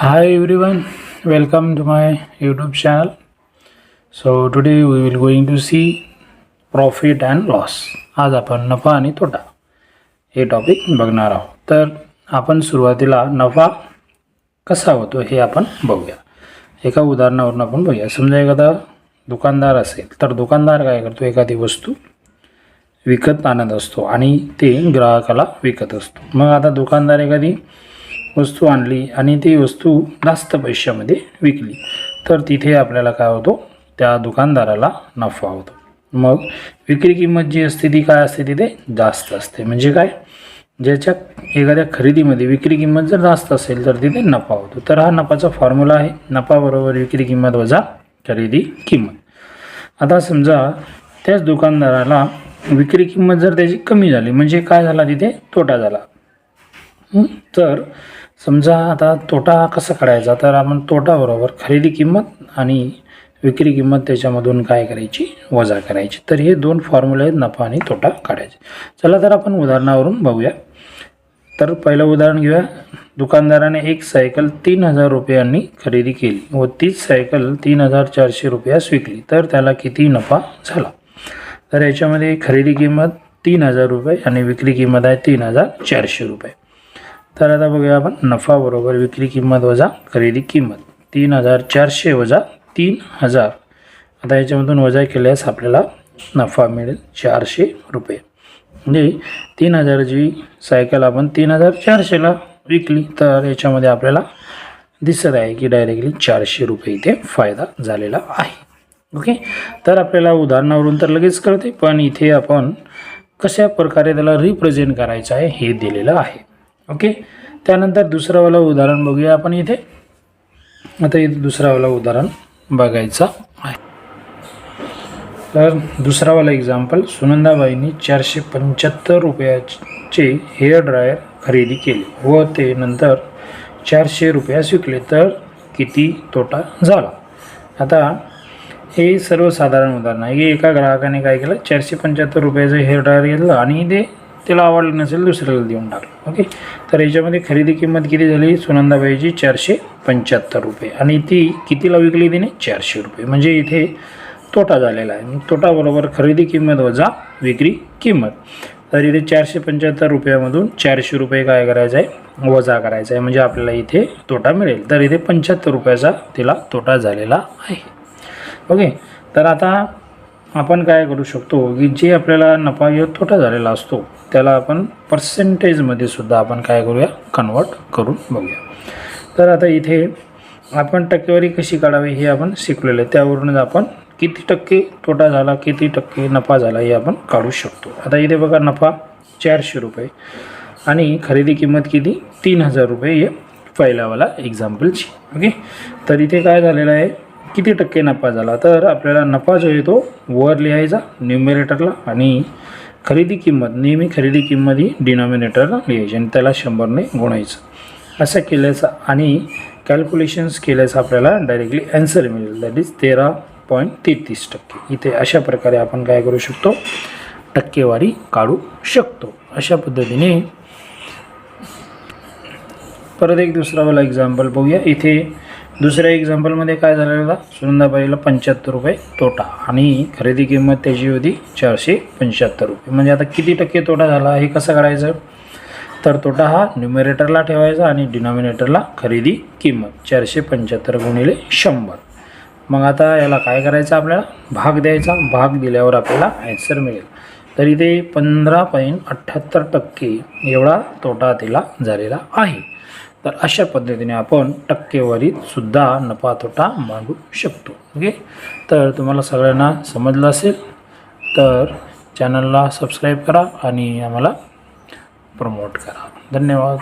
Hi everyone, welcome to my YouTube channel. So today we will going to see profit and loss. आज आपण नफा आणि तोटा हे टॉपिक बघणार आहोत. तर आपण सुरुवातीला नफा कसा होतो हे आपण बघूया. एका उदाहरणावरून आपण बघूया. समजा एखादा दुकानदार असेल तर दुकानदार काय करतो? एखादी वस्तू विकत आणत असतो आणि ते ग्राहकाला विकत असतो. मग आता दुकानदार एखादी वस्तू आणली आणि ती वस्तू जास्त पैशामध्ये विकली. तर तिथे आपल्याला काय होतो? त्या दुकानदाराला नफा होतो. मग विक्री किंमत जी असते ती काय असते तिथे? जास्त असते. म्हणजे काय? ज्याच्या एखाद्या खरेदीमध्ये विक्री किंमत जर जास्त असेल तर तिथे नफा होतो. तर हा नफाचा फॉर्म्युला आहे. नफा बरोबर विक्री किंमत वजा खरेदी किंमत. आता समजा त्याच दुकानदाराला विक्री किंमत जर त्याची कमी झाली म्हणजे काय झाला तिथे? तोटा झाला. तर समजा आता तोटा कसा काढायचा? तर आपण तोटाबरोबर खरेदी किंमत आणि विक्री किंमत त्याच्यामधून काय करायची? वजा करायची. तर हे दोन फॉर्म्युले आहेत नफा आणि तोटा काढायचे. चला तर आपण उदाहरणावरून बघूया. तर पहिलं उदाहरण घेऊया. दुकानदाराने एक सायकल तीन हजार रुपयांनी खरेदी केली व तीच सायकल तीन हजार चारशे रुपयास विकली. तर त्याला किती नफा झाला? तर याच्यामध्ये खरेदी किंमत तीन हजार रुपये आणि विक्री किंमत आहे तीन हजार चारशे रुपये. तर आता बघूया आपण नफा बरोबर विक्री किंमत वजा खरेदी किंमत. तीन हजार चारशे वजा तीन हजार. आता याच्यामधून वजा केल्यास आपल्याला नफा मिळेल चारशे रुपये. म्हणजे तीन हजाराची सायकल आपण तीन हजार चारशेला विकली तर याच्यामध्ये आपल्याला दिसत आहे की डायरेक्टली चारशे रुपये इथे फायदा झालेला आहे. ओके तर आपल्याला उदाहरणावरून तर लगेच कळते पण इथे आपण कशा प्रकारे त्याला रिप्रेझेंट करायचं आहे हे दिलेलं आहे. ओके? त्यानंतर दुसरंवालं उदाहरण बघूया आपण इथे. आता इथे दुसरावाला उदाहरण बघायचं आहे. तर दुसरावाला एक्झाम्पल सुनंदाबाईंनी चारशे पंच्याहत्तर रुपयाचे हेअर ड्रायर खरेदी केले व ते नंतर चारशे रुपयास विकले. तर किती तोटा झाला? आता हे सर्वसाधारण उदाहरण आहे. की एका ग्राहकाने काय केलं? चारशे पंच्याहत्तर रुपयाचं हेअर ड्रायर घेतलं आणि ते त्याला आवडलं नसेल दुसऱ्याला देऊन टाकलं. ओके तर याच्यामध्ये खरेदी किंमत किती झाली? सुनंदाबाईची चारशे पंच्याहत्तर रुपये. आणि ती कितीला विकली तिने? चारशे रुपये. म्हणजे इथे तोटा झालेला आहे. मग खरेदी किंमत वजा विक्री किंमत. तर इथे चारशे पंच्याहत्तर रुपयामधून चारशे रुपये काय करायचं आहे? वजा करायचा आहे. म्हणजे आपल्याला इथे तोटा मिळेल. तर इथे पंच्याहत्तर रुपयाचा तिला तोटा झालेला आहे. ओके तर आता आपण काय करू शकतो की जे आपल्याला नफा किंवा तोटा झालेला असतो त्याला आपण पर्सेंटेजमध्ये सुद्धा आपण काय करूया? कन्वर्ट करून बघूया. तर आता इथे आपण टक्केवारी कशी काढावी हे आपण शिकलेलं आहे. त्यावरूनच आपण किती टक्के तोटा झाला किती टक्के नफा झाला हे आपण काढू शकतो. आता इथे बघा नफा चारशे रुपये. आणि खरेदी किंमत किती? तीन हजार रुपये हे पहिल्यावाला एक्झाम्पलची ओके? तर इथे काय झालेलं आहे? किती टक्के नफा झाला? तर आपल्याला नफा जो आहे तो वर लिहायचा न्युमिरेटरला आणि खरेदी किंमत नेहमी खरेदी किंमत ही डिनॉमिनेटरला लिहायची आणि त्याला शंभरने गुणायचं. असं केल्याचं आणि कॅल्क्युलेशन्स केल्यास आपल्याला डायरेक्टली ॲन्सर मिळेल. दॅट इज तेरा पॉईंट तेहतीस टक्के. इथे अशा प्रकारे आपण काय करू शकतो? टक्केवारी काढू शकतो. अशा पद्धतीने परत एक दुसरा वाला एक्झाम्पल बघूया. इथे दुसऱ्या एक्झाम्पलमध्ये काय झालेलं होता? सुनंदाबाईला पंच्याहत्तर रुपये तोटा आणि खरेदी किंमत त्याची होती चारशे पंच्याहत्तर रुपये. म्हणजे आता किती टक्के तोटा झाला हे कसं करायचं? तर तोटा हा न्युमिरेटरला ठेवायचा आणि डिनॉमिनेटरला खरेदी किंमत चारशे पंच्याहत्तर गुणिले शंभर. मग आता याला काय करायचं आपल्याला? भाग द्यायचा. भाग दिल्यावर आपल्याला ॲन्सर मिळेल. तर इथे पंधरा पॉईंट अठ्ठ्याहत्तर टक्के एवढा तोटा तिला झालेला आहे. तर अशा पद्धतीने आपण टक्केवारीतसुद्धा नफा तोटा मांडू शकतो. ओके तर तुम्हाला सगळ्यांना समजलं असेल तर चॅनलला सबस्क्राईब करा आणि आम्हाला प्रमोट करा. धन्यवाद.